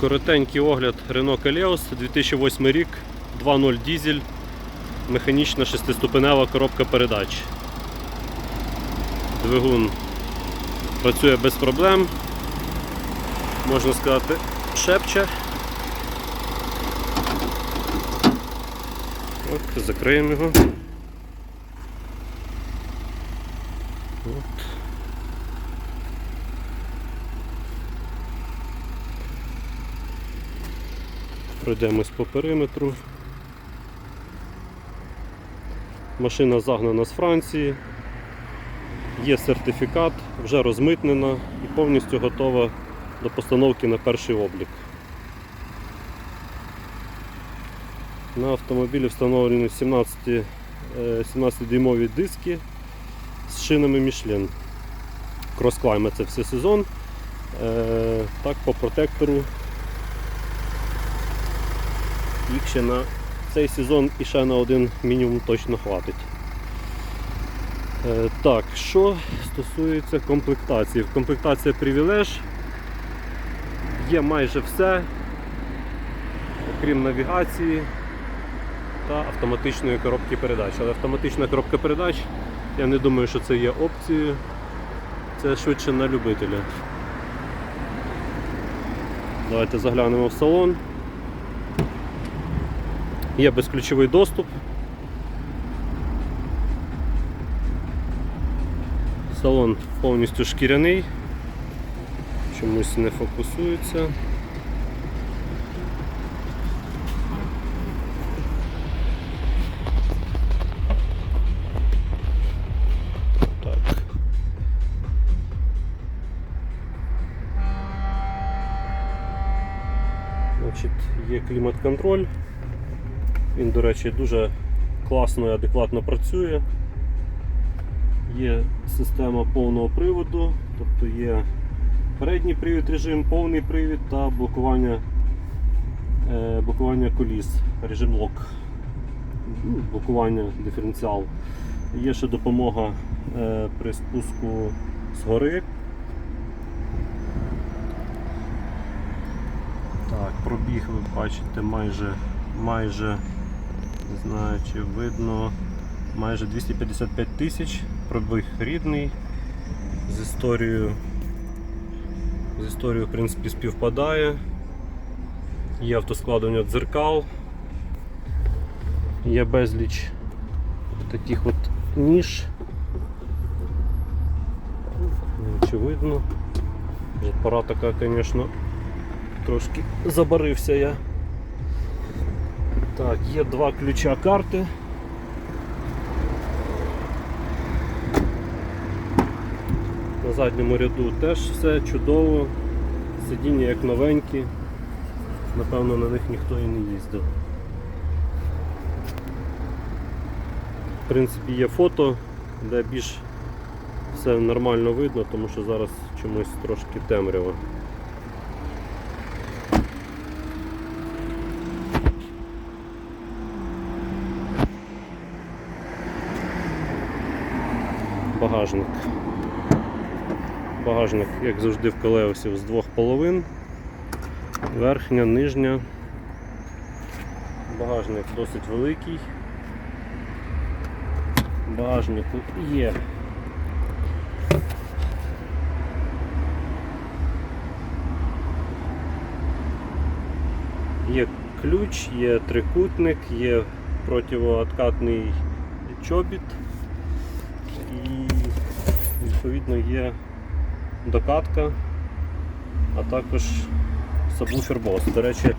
Коротенький огляд Renault Kaleos 2008 рік, 2.0 дізель, механічна шестиступенева коробка передач. Двигун працює без проблем, можна сказати, шепче. От, закриємо його. Пройдемось по периметру. Машина загнана з Франції. Є сертифікат, вже розмитнена і повністю готова до постановки на перший облік. На автомобілі встановлені 17, е, 17-дюймові диски з шинами Michelin. Крос-клайме це все сезон. Е, Так, по протектору їх ще на цей сезон і ще на один мінімум точно хватить. Е, Так, що стосується комплектації. Комплектація привілеж є майже все, окрім навігації та автоматичної коробки передач. Але автоматична коробка передач, я не думаю, що це є опцією. Це швидше на любителя. Давайте заглянемо в салон. Є безключовий доступ. Салон повністю шкіряний, чомусь не фокусується. Значить, є клімат-контроль. Він, до речі, дуже класно і адекватно працює. Є система повного приводу, тобто є передній привід режим, повний привід та блокування, е, блокування коліс, режим лок, Ну, блокування диференціал. Є ще допомога е, при спуску згори. Так, пробіг ви бачите майже майже не знаю чи видно майже 255 тисяч пробіг рідний з історією. З історією в принципі співпадає. Є автоскладування дзеркал. Є безліч таких от ніж. Очевидно. Пора така звісно трошки забарився я так, є два ключа карти. На задньому ряду теж все чудово, сидіння як новенькі, напевно на них ніхто і не їздив. В принципі є фото, де більш все нормально видно, тому що зараз чомусь трошки темрява. Багажник. Багажник, як завжди, в колеусів з двох половин. Верхня, нижня. Багажник досить великий. Багажнику є. Є ключ, є трикутник, є противооткатний чобіт відповідно є докатка, а також сабвуфер Bose. До речі,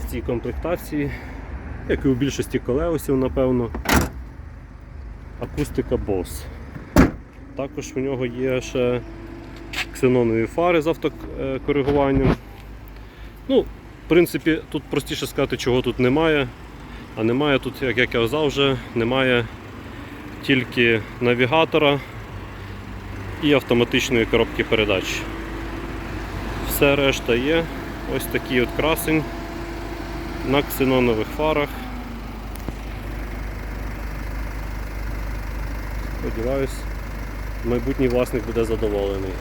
в цій комплектації, як і у більшості колеусів, напевно, акустика Bose. Також в нього є ще ксенонові фари з автокоригуванням. Ну, В принципі, тут простіше сказати, чого тут немає. А немає тут, як я казав вже, немає тільки навігатора і автоматичної коробки передач. Все решта є. Ось такий от красень на ксенонових фарах. Сподіваюсь, майбутній власник буде задоволений.